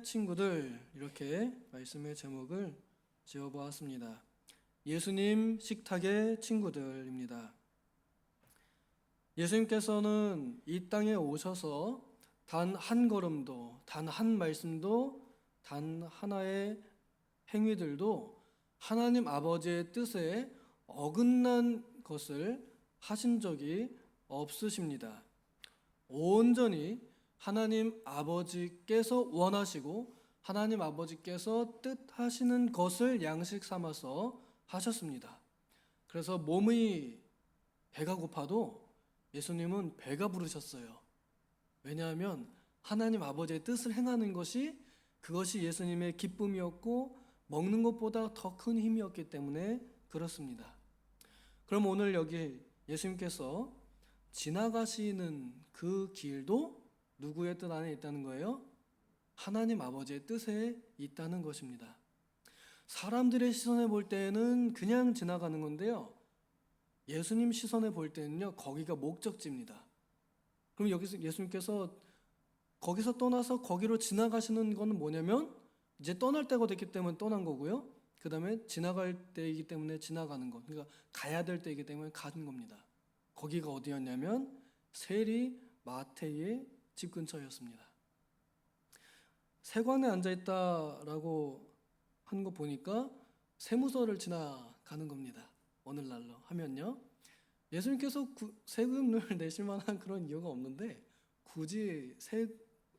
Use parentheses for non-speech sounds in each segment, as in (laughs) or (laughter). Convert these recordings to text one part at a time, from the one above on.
친구들 이렇게 말씀의 제목을 지어보았습니다. 예수님 식탁의 친구들입니다. 예수님께서는 이 땅에 오셔서 단 한 걸음도, 단 한 말씀도, 단 하나의 행위들도 하나님 아버지의 뜻에 어긋난 것을 하신 적이 없으십니다. 온전히 하나님 아버지께서 원하시고 하나님 아버지께서 뜻하시는 것을 양식 삼아서 하셨습니다. 그래서 몸이 배가 고파도 예수님은 배가 부르셨어요. 왜냐하면 하나님 아버지의 뜻을 행하는 것이 그것이 예수님의 기쁨이었고 먹는 것보다 더 큰 힘이었기 때문에 그렇습니다. 그럼 오늘 여기 예수님께서 지나가시는 그 길도 누구의 뜻 안에 있다는 거예요? 하나님 아버지의 뜻에 있다는 것입니다. 사람들의 시선에 볼 때는 그냥 지나가는 건데요. 예수님 시선에 볼 때는요, 거기가 목적지입니다. 그럼 여기서 예수님께서 거기서 떠나서 거기로 지나가시는 거는 뭐냐면 이제 떠날 때가 됐기 때문에 떠난 거고요. 그 다음에 지나갈 때이기 때문에 지나가는 것. 그러니까 가야 될 때이기 때문에 가는 겁니다. 거기가 어디였냐면 세리 마테의 집 근처였습니다. 세관에 앉아 있다라고 하는 거 보니까 세무서를 지나가는 겁니다. 오늘날로 하면요. 예수님께서 구, 세금을 (laughs) 내실 만한 그런 이유가 없는데 굳이 세,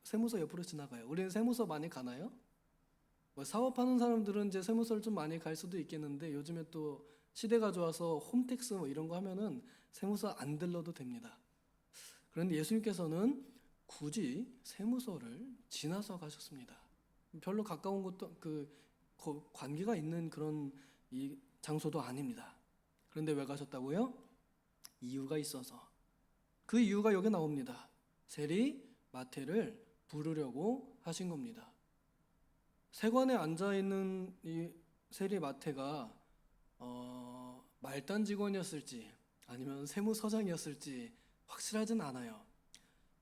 세무서 옆으로 지나가요. 우리는 세무서 많이 가나요? 뭐 사업하는 사람들은 이제 세무서를 좀 많이 갈 수도 있겠는데 요즘에 또 시대가 좋아서 홈택스 뭐 이런 거 하면은 세무서 안 들러도 됩니다. 그런데 예수님께서는 굳이 세무서를 지나서 가셨습니다. 별로 가까운 곳도 그 거- 관계가 있는 그런 이 장소도 아닙니다. 그런데 왜 가셨다고요? 이유가 있어서. 그 이유가 여기 나옵니다. 세리 마태를 부르려고 하신 겁니다. 세관에 앉아 있는 이 세리 마태가 어, 말단 직원이었을지 아니면 세무서장이었을지 확실하진 않아요.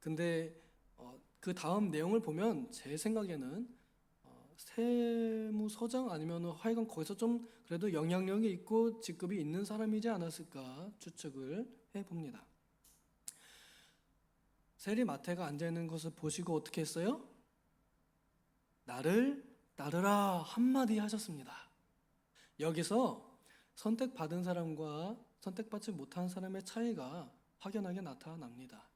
근데 어, 그 다음 내용을 보면 제 생각에는 어, 세무서장 아니면 하여간 거기서 좀 그래도 영향력이 있고 직급이 있는 사람이지 않았을까 추측을 해봅니다. 세리 마태가 앉아 있는 것을 보시고 어떻게 했어요? 나를 따르라 한마디 하셨습니다. 여기서 선택받은 사람과 선택받지 못한 사람의 차이가 확연하게 나타납니다.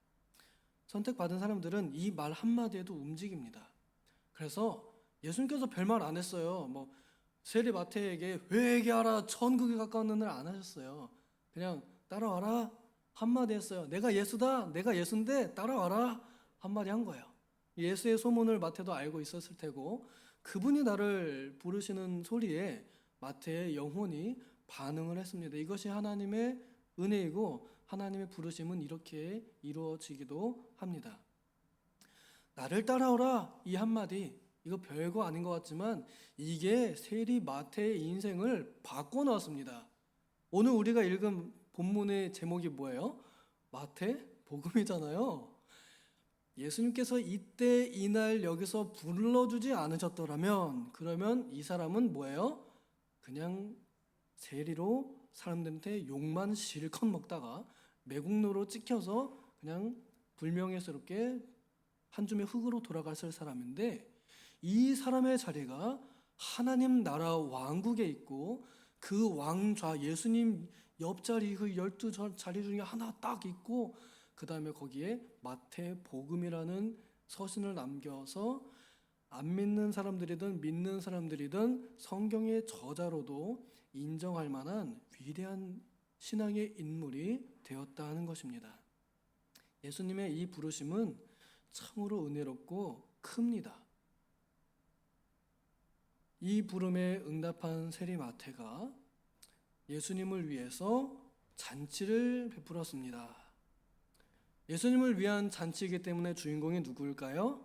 선택받은 사람들은 이 말 한마디에도 움직입니다. 그래서 예수님께서 별말 안 했어요. 뭐 세리 마태에게 회개하라 천국에 가까운 눈을 안 하셨어요. 그냥 따라와라 한마디 했어요. 내가 예수다. 내가 예수인데 따라와라 한마디 한 거예요. 예수의 소문을 마태도 알고 있었을 테고 그분이 나를 부르시는 소리에 마태의 영혼이 반응을 했습니다. 이것이 하나님의 은혜이고 하나님의 부르심은 이렇게 이루어지기도 합니다. 나를 따라오라 이 한마디 이거 별거 아닌 것 같지만 이게 세리 마태의 인생을 바꿔 놓았습니다. 오늘 우리가 읽은 본문의 제목이 뭐예요? 마태 복음이잖아요. 예수님께서 이때 이날 여기서 불러주지 않으셨더라면 그러면 이 사람은 뭐예요? 그냥 세리로 사람들한테 욕만 실컷 먹다가 매국노로 찍혀서 그냥 불명예스럽게 한 줌의 흙으로 돌아갔을 사람인데 이 사람의 자리가 하나님 나라 왕국에 있고 그 왕좌 예수님 옆자리 그 열두 자리 중에 하나 딱 있고 그 다음에 거기에 마태 복음이라는 서신을 남겨서 안 믿는 사람들이든 믿는 사람들이든 성경의 저자로도 인정할 만한 위대한 신앙의 인물이 되었다 하는 것입니다. 예수님의 이 부르심은 참으로 은혜롭고 큽니다. 이 부름에 응답한 세리 마태가 예수님을 위해서 잔치를 베풀었습니다. 예수님을 위한 잔치이기 때문에 주인공이 누구일까요?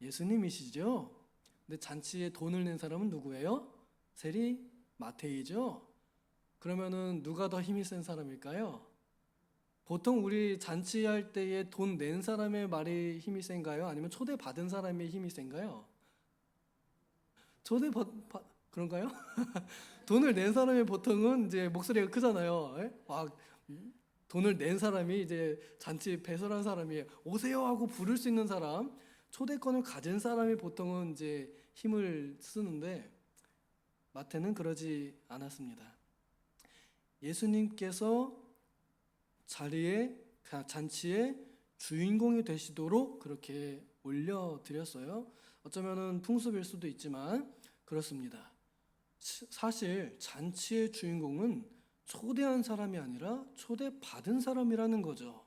예수님이시죠. 근데 잔치에 돈을 낸 사람은 누구예요? 세리 마태이죠. 그러면은 누가 더 힘이 센 사람일까요? 보통 우리 잔치할 때에 돈 낸 사람의 말이 힘이 센가요? 아니면 초대 받은 사람의 힘이 센가요? 초대 받, 받 그런가요? (laughs) 돈을 낸 사람이 보통은 이제 목소리가 크잖아요. 예? 막 돈을 낸 사람이 이제 잔치 배설한 사람이 오세요 하고 부를 수 있는 사람, 초대권을 가진 사람이 보통은 이제 힘을 쓰는데 마태는 그러지 않았습니다. 예수님께서 자리에 잔치의 주인공이 되시도록 그렇게 올려드렸어요. 어쩌면은 풍습일 수도 있지만 그렇습니다. 시- 사실 잔치의 주인공은 초대한 사람이 아니라 초대받은 사람이라는 거죠.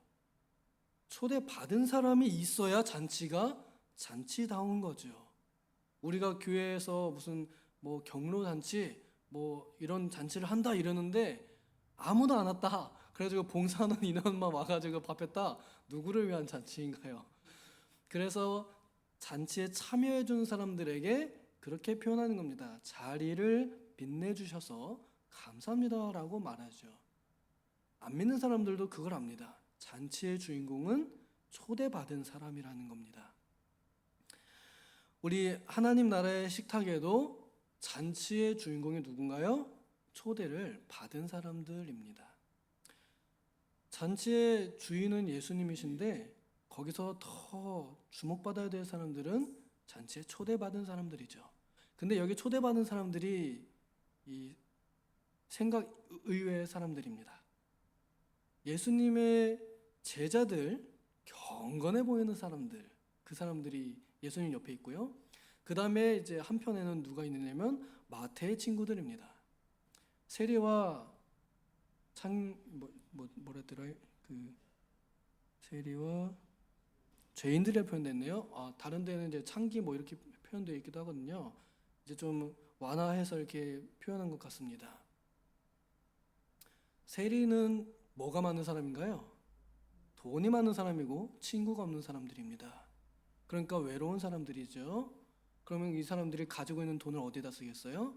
초대받은 사람이 있어야 잔치가 잔치다운 거죠. 우리가 교회에서 무슨 뭐 경로 잔치 뭐 이런 잔치를 한다 이러는데 아무도 안 왔다. 그래가지고 봉사하는 인원만 와가지고 밥했다. 누구를 위한 잔치인가요? 그래서 잔치에 참여해 준 사람들에게 그렇게 표현하는 겁니다. 자리를 빛내 주셔서 감사합니다라고 말하죠. 안 믿는 사람들도 그걸 압니다. 잔치의 주인공은 초대받은 사람이라는 겁니다. 우리 하나님 나라의 식탁에도 잔치의 주인공이 누군가요? 초대를 받은 사람들입니다. 잔치의 주인은 예수님이신데 거기서 더 주목받아야 될 사람들은 잔치에 초대받은 사람들이죠. 근데 여기 초대받은 사람들이 이 생각 의외의 사람들입니다. 예수님의 제자들 경건해 보이는 사람들 그 사람들이 예수님 옆에 있고요. 그 다음에 이제 한편에는 누가 있느냐면 마태의 친구들입니다. 세리와 창 뭐, 뭐 뭐랬더라 그 세리와 죄인들이 표현됐네요. 아 다른 데는 이제 창기 뭐 이렇게 표현되어 있기도 하거든요. 이제 좀 완화해서 이렇게 표현한 것 같습니다. 세리는 뭐가 많은 사람인가요? 돈이 많은 사람이고 친구가 없는 사람들입니다. 그러니까 외로운 사람들이죠. 그러면 이 사람들이 가지고 있는 돈을 어디다 쓰겠어요?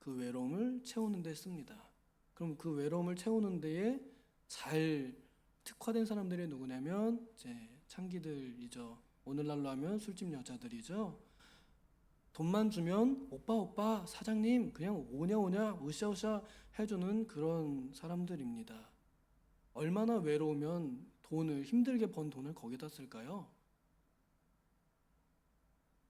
그 외로움을 채우는 데 씁니다. 그럼 그 외로움을 채우는 데에 잘 특화된 사람들이 누구냐면 이제 창기들이죠. 오늘날로 하면 술집 여자들이죠. 돈만 주면 오빠 오빠 사장님 그냥 오냐 오냐 으쌰으쌰 해주는 그런 사람들입니다. 얼마나 외로우면 돈을 힘들게 번 돈을 거기다 쓸까요?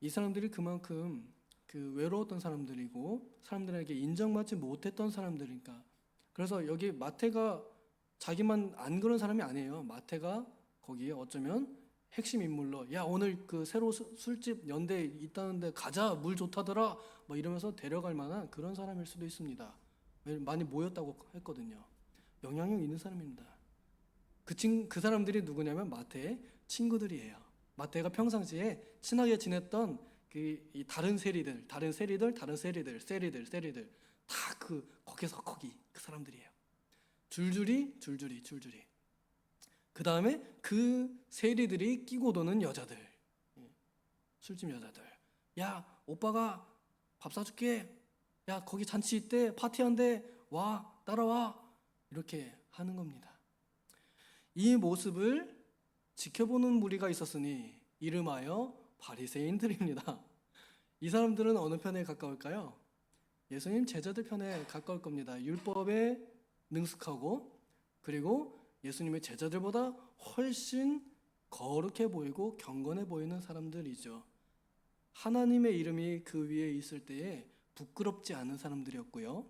이 사람들이 그만큼 그 외로웠던 사람들이고 사람들에게 인정받지 못했던 사람들이니까 그래서 여기 마태가 자기만 안 그런 사람이 아니에요. 마태가 거기에 어쩌면 핵심 인물로 야 오늘 그 새로 수- 술집 연대 있다는데 가자 물 좋다더라 뭐 이러면서 데려갈 만한 그런 사람일 수도 있습니다. 왜- 많이 모였다고 했거든요. 영향력 있는 사람입니다. 그, 친, 그 사람들이 누구냐면 마태의 친구들이에요. 마태가 평상시에 친하게 지냈던 그이 다른 세리들, 다른 세리들, 다른 세리들, 세리들, 세리들 다 그 거기서 거기 그 사람들이에요. 줄줄이, 줄줄이, 줄줄이. 그 다음에 그 세리들이 끼고 도는 여자들, 예, 술집 여자들. 야, 오빠가 밥 사줄게. 야, 거기 잔치 있대, 파티한대. 와, 따라와. 이렇게 하는 겁니다. 이 모습을 지켜보는 무리가 있었으니 이름하여 바리새인들입니다. 이 사람들은 어느 편에 가까울까요? 예수님 제자들 편에 가까울 겁니다. 율법에 능숙하고 그리고 예수님의 제자들보다 훨씬 거룩해 보이고 경건해 보이는 사람들이죠. 하나님의 이름이 그 위에 있을 때에 부끄럽지 않은 사람들이었고요.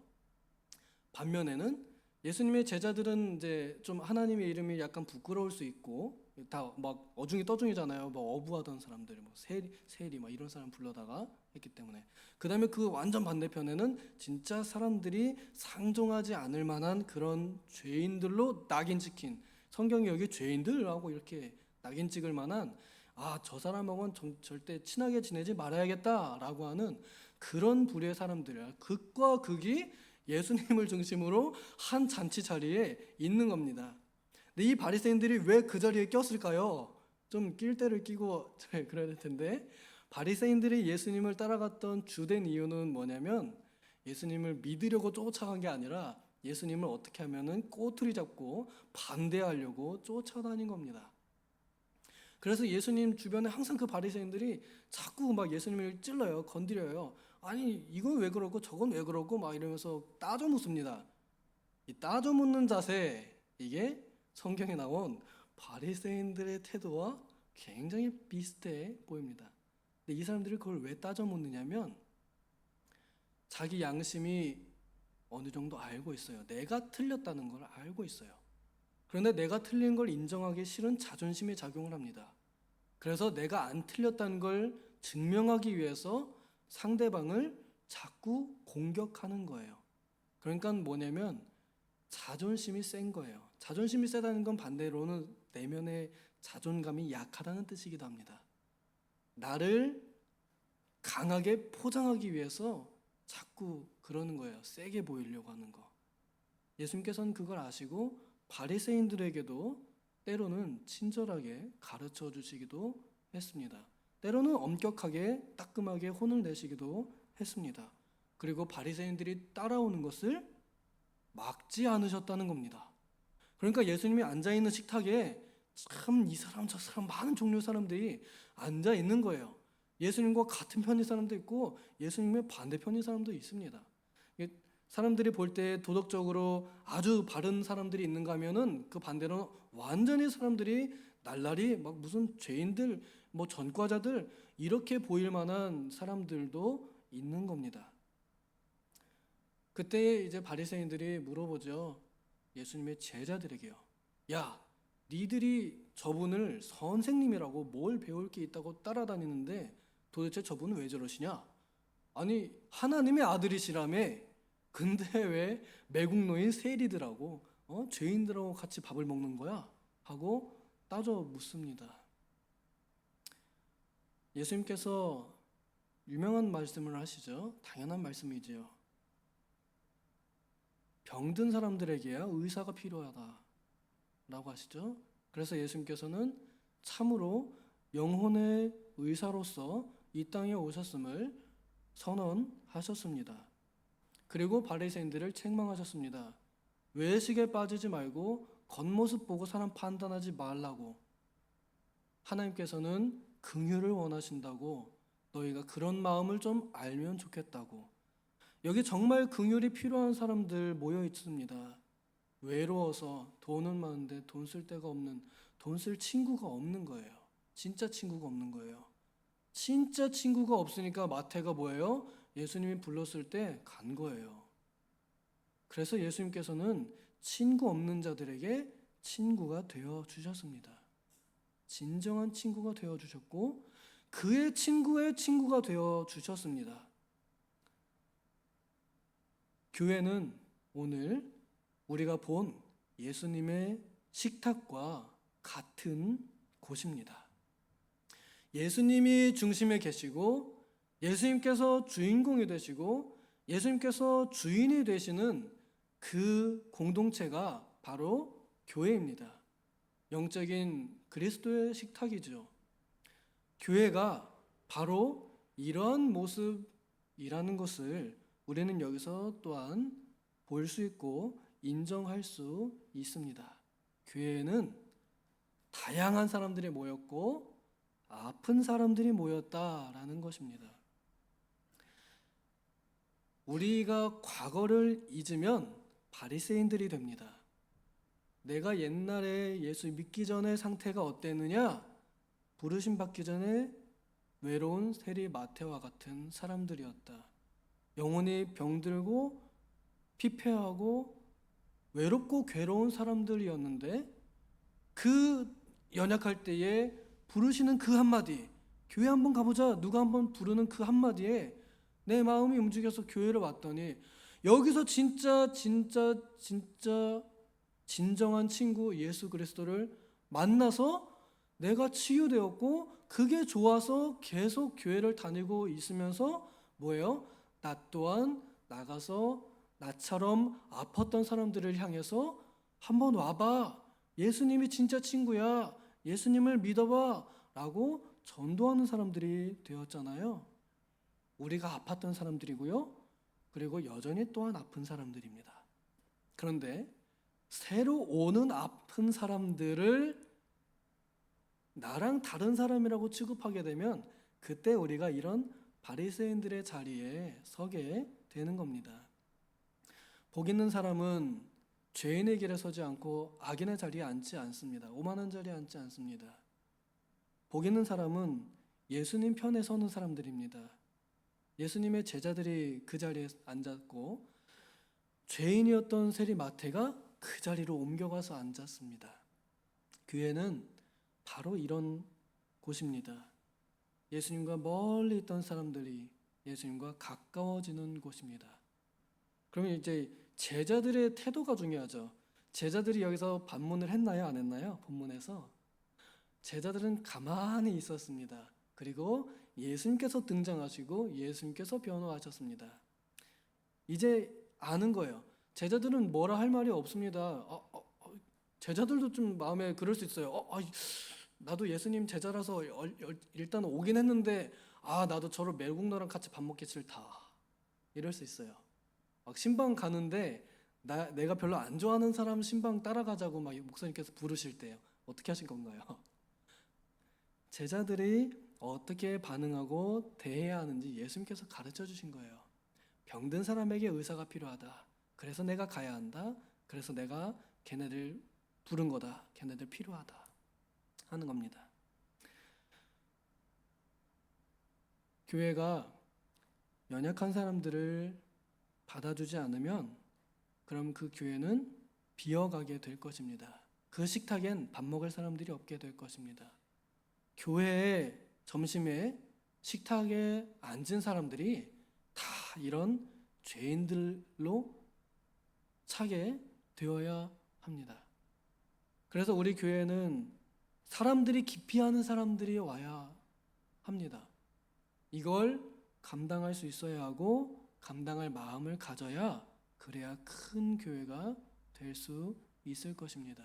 반면에는 예수님의 제자들은 이제 좀 하나님의 이름이 약간 부끄러울 수 있고 다 막 어중이 떠중이잖아요. 뭐 어부하던 사람들, 뭐 세리, 세리 막 이런 사람 불러다가 했기 때문에 그 다음에 그 완전 반대편에는 진짜 사람들이 상종하지 않을 만한 그런 죄인들로 낙인 찍힌 성경이 여기 죄인들하고 이렇게 낙인 찍을 만한 아 저 사람하고는 좀 절대 친하게 지내지 말아야겠다라고 하는 그런 부류의 사람들 극과 극이 예수님을 중심으로 한 잔치 자리에 있는 겁니다. 근데 이 바리새인들이 왜 그 자리에 꼈을까요? 좀 낄 때를 끼고 (laughs) 그래야 될 텐데 바리새인들이 예수님을 따라갔던 주된 이유는 뭐냐면 예수님을 믿으려고 쫓아간 게 아니라 예수님을 어떻게 하면은 꼬투리 잡고 반대하려고 쫓아다닌 겁니다. 그래서 예수님 주변에 항상 그 바리새인들이 자꾸 막 예수님을 찔러요, 건드려요. 아니 이건 왜 그러고 저건 왜 그러고 막 이러면서 따져 묻습니다. 이 따져 묻는 자세 이게 성경에 나온 바리새인들의 태도와 굉장히 비슷해 보입니다. 근데 이 사람들이 그걸 왜 따져 묻느냐면 자기 양심이 어느 정도 알고 있어요. 내가 틀렸다는 걸 알고 있어요. 그런데 내가 틀린 걸 인정하기 싫은 자존심이 작용을 합니다. 그래서 내가 안 틀렸다는 걸 증명하기 위해서 상대방을 자꾸 공격하는 거예요. 그러니까 뭐냐면 자존심이 센 거예요. 자존심이 세다는 건 반대로는 내면의 자존감이 약하다는 뜻이기도 합니다. 나를 강하게 포장하기 위해서 자꾸 그러는 거예요. 세게 보이려고 하는 거. 예수님께서는 그걸 아시고 바리새인들에게도 때로는 친절하게 가르쳐 주시기도 했습니다. 때로는 엄격하게 따끔하게 혼을 내시기도 했습니다. 그리고 바리새인들이 따라오는 것을 막지 않으셨다는 겁니다. 그러니까 예수님이 앉아 있는 식탁에 참 이 사람 저 사람 많은 종류의 사람들이 앉아 있는 거예요. 예수님과 같은 편의 사람도 있고 예수님의 반대편의 사람도 있습니다. 사람들이 볼 때 도덕적으로 아주 바른 사람들이 있는가 하면은 그 반대로 완전히 사람들이 날라리 막 무슨 죄인들 뭐 전과자들 이렇게 보일 만한 사람들도 있는 겁니다. 그때 이제 바리새인들이 물어보죠. 예수님의 제자들에게요. 야, 니들이 저분을 선생님이라고 뭘 배울 게 있다고 따라다니는데 도대체 저분은 왜 저러시냐? 아니 하나님의 아들이시라며 근데 왜 매국노인 세리들하고 어? 죄인들하고 같이 밥을 먹는 거야? 하고 따져 묻습니다. 예수님께서 유명한 말씀을 하시죠. 당연한 말씀이지요. 병든 사람들에게야 의사가 필요하다. 라고 하시죠. 그래서 예수님께서는 참으로 영혼의 의사로서 이 땅에 오셨음을 선언하셨습니다. 그리고 바리새인들을 책망하셨습니다. 외식에 빠지지 말고 겉모습 보고 사람 판단하지 말라고. 하나님께서는 긍휼을 원하신다고 너희가 그런 마음을 좀 알면 좋겠다고. 여기 정말 긍휼이 필요한 사람들 모여 있습니다. 외로워서 돈은 많은데 돈 쓸 데가 없는 돈 쓸 친구가 없는 거예요. 진짜 친구가 없는 거예요. 진짜 친구가 없으니까 마태가 뭐예요? 예수님이 불렀을 때 간 거예요. 그래서 예수님께서는 친구 없는 자들에게 친구가 되어 주셨습니다. 진정한 친구가 되어 주셨고 그의 친구의 친구가 되어 주셨습니다. 교회는 오늘 우리가 본 예수님의 식탁과 같은 곳입니다. 예수님이 중심에 계시고 예수님께서 주인공이 되시고 예수님께서 주인이 되시는 그 공동체가 바로 교회입니다. 영적인 그리스도의 식탁이죠. 교회가 바로 이런 모습이라는 것을 우리는 여기서 또한 볼 수 있고 인정할 수 있습니다. 교회에는 다양한 사람들이 모였고 아픈 사람들이 모였다라는 것입니다. 우리가 과거를 잊으면 바리새인들이 됩니다. 내가 옛날에 예수 믿기 전의 상태가 어땠느냐? 부르심 받기 전에 외로운 세리 마태와 같은 사람들이었다. 영혼이 병들고 피폐하고 외롭고 괴로운 사람들이었는데 그 연약할 때에 부르시는 그 한마디 교회 한번 가보자 누가 한번 부르는 그 한마디에 내 마음이 움직여서 교회를 왔더니 여기서 진짜 진짜 진짜 진정한 친구 예수 그리스도를 만나서 내가 치유되었고 그게 좋아서 계속 교회를 다니고 있으면서 뭐예요? 나 또한 나가서 나처럼 아팠던 사람들을 향해서 한번 와봐. 예수님이 진짜 친구야. 예수님을 믿어봐. 라고 전도하는 사람들이 되었잖아요. 우리가 아팠던 사람들이고요. 그리고 여전히 또한 아픈 사람들입니다. 그런데 새로 오는 아픈 사람들을 나랑 다른 사람이라고 취급하게 되면 그때 우리가 이런 바리새인들의 자리에 서게 되는 겁니다. 복 있는 사람은 죄인의 길에 서지 않고 악인의 자리에 앉지 않습니다. 오만한 자리에 앉지 않습니다. 복 있는 사람은 예수님 편에 서는 사람들입니다. 예수님의 제자들이 그 자리에 앉았고 죄인이었던 세리 마태가 그 자리로 옮겨가서 앉았습니다. 교회는 바로 이런 곳입니다. 예수님과 멀리 있던 사람들이 예수님과 가까워지는 곳입니다. 그러면 이제 제자들의 태도가 중요하죠. 제자들이 여기서 반문을 했나요? 안 했나요? 본문에서 제자들은 가만히 있었습니다. 그리고 예수님께서 등장하시고 예수님께서 변호하셨습니다. 이제 아는 거예요. 제자들은 뭐라 할 말이 없습니다. 어, 어, 어, 제자들도 좀 마음에 그럴 수 있어요. 어, 아이, 나도 예수님 제자라서 일단 오긴 했는데 아 나도 저를 멜국너랑 같이 밥 먹기 싫다. 이럴 수 있어요. 막 신방 가는데 나 내가 별로 안 좋아하는 사람 신방 따라가자고 막 목사님께서 부르실 때요. 어떻게 하신 건가요? (laughs) 제자들이 어떻게 반응하고 대해야 하는지 예수님께서 가르쳐 주신 거예요. 병든 사람에게 의사가 필요하다. 그래서 내가 가야 한다. 그래서 내가 걔네들 부른 거다. 걔네들 필요하다. 하는 겁니다. 교회가 연약한 사람들을 받아주지 않으면 그럼 그 교회는 비어가게 될 것입니다. 그 식탁엔 밥 먹을 사람들이 없게 될 것입니다. 교회의 점심에 식탁에 앉은 사람들이 다 이런 죄인들로 차게 되어야 합니다. 그래서 우리 교회는 사람들이 기피하는 사람들이 와야 합니다. 이걸 감당할 수 있어야 하고 감당할 마음을 가져야 그래야 큰 교회가 될 수 있을 것입니다.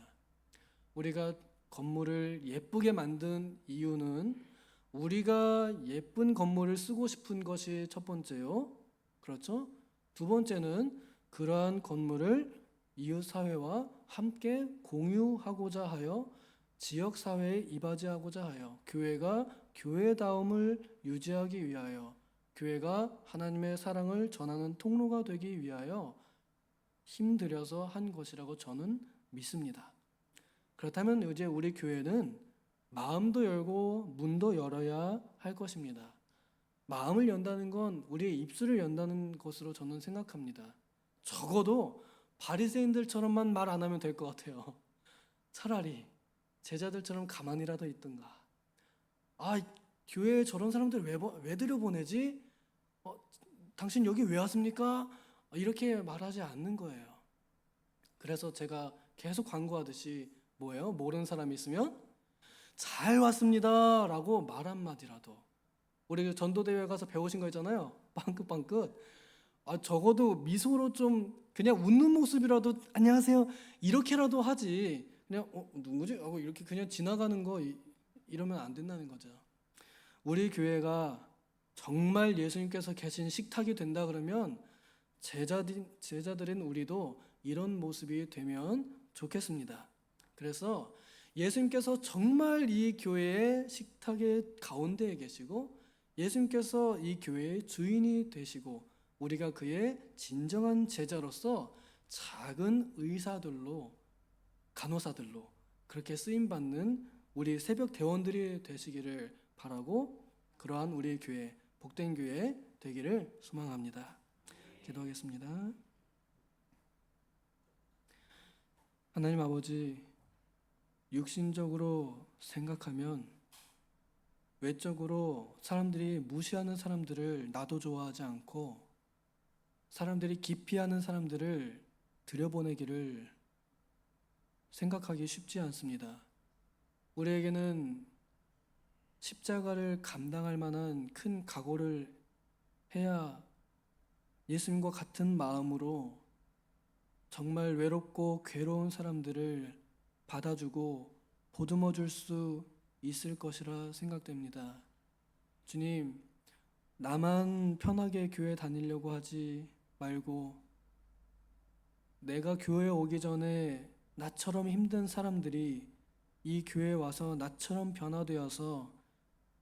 우리가 건물을 예쁘게 만든 이유는 우리가 예쁜 건물을 쓰고 싶은 것이 첫 번째요. 그렇죠? 두 번째는 그러한 건물을 이웃 사회와 함께 공유하고자 하여 지역 사회에 이바지하고자 하여 교회가 교회다움을 유지하기 위하여 교회가 하나님의 사랑을 전하는 통로가 되기 위하여 힘들여서 한 것이라고 저는 믿습니다. 그렇다면 이제 우리 교회는 마음도 열고 문도 열어야 할 것입니다. 마음을 연다는 건 우리의 입술을 연다는 것으로 저는 생각합니다. 적어도 바리새인들처럼만 말 안 하면 될 것 같아요. 차라리 제자들처럼 가만히라도 있든가. 아, 교회에 저런 사람들 왜, 보- 왜 들여보내지? 어, 당신 여기 왜 왔습니까? 이렇게 말하지 않는 거예요. 그래서 제가 계속 광고하듯이 뭐예요? 모르는 사람이 있으면 잘 왔습니다. 라고 말 한마디라도. 우리 그 전도대회 가서 배우신 거 있잖아요. 빵긋빵긋. 아, 적어도 미소로 좀 그냥 웃는 모습이라도 안녕하세요. 이렇게라도 하지. 그냥 어, 누구지? 하고 이렇게 그냥 지나가는 거 이, 이러면 안 된다는 거죠. 우리 교회가 정말 예수님께서 계신 식탁이 된다 그러면 제자들, 제자들인 우리도 이런 모습이 되면 좋겠습니다. 그래서 예수님께서 정말 이 교회의 식탁의 가운데에 계시고 예수님께서 이 교회의 주인이 되시고 우리가 그의 진정한 제자로서 작은 의사들로 간호사들로 그렇게 쓰임 받는 우리 새벽 대원들이 되시기를 바라고 그러한 우리 교회 복된 교회 되기를 소망합니다. 기도하겠습니다. 하나님 아버지 육신적으로 생각하면 외적으로 사람들이 무시하는 사람들을 나도 좋아하지 않고 사람들이 기피하는 사람들을 들여보내기를 생각하기 쉽지 않습니다. 우리에게는 십자가를 감당할 만한 큰 각오를 해야 예수님과 같은 마음으로 정말 외롭고 괴로운 사람들을 받아주고 보듬어 줄 수 있을 것이라 생각됩니다. 주님, 나만 편하게 교회 다니려고 하지 말고 내가 교회 오기 전에 나처럼 힘든 사람들이 이 교회에 와서 나처럼 변화되어서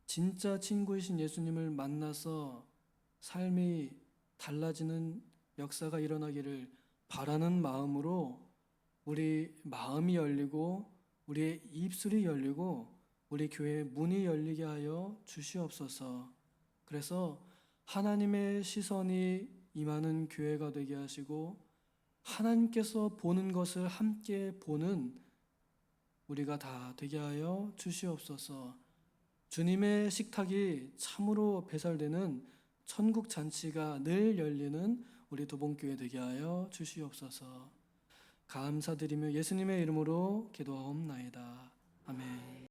진짜 친구이신 예수님을 만나서 삶이 달라지는 역사가 일어나기를 바라는 마음으로 우리 마음이 열리고 우리의 입술이 열리고 우리 교회의 문이 열리게 하여 주시옵소서. 그래서 하나님의 시선이 임하는 교회가 되게 하시고 하나님께서 보는 것을 함께 보는 우리가 다 되게 하여 주시옵소서. 주님의 식탁이 참으로 배설되는 천국 잔치가 늘 열리는 우리 도봉교회 되게 하여 주시옵소서. 감사드리며 예수님의 이름으로 기도하옵나이다. 아멘.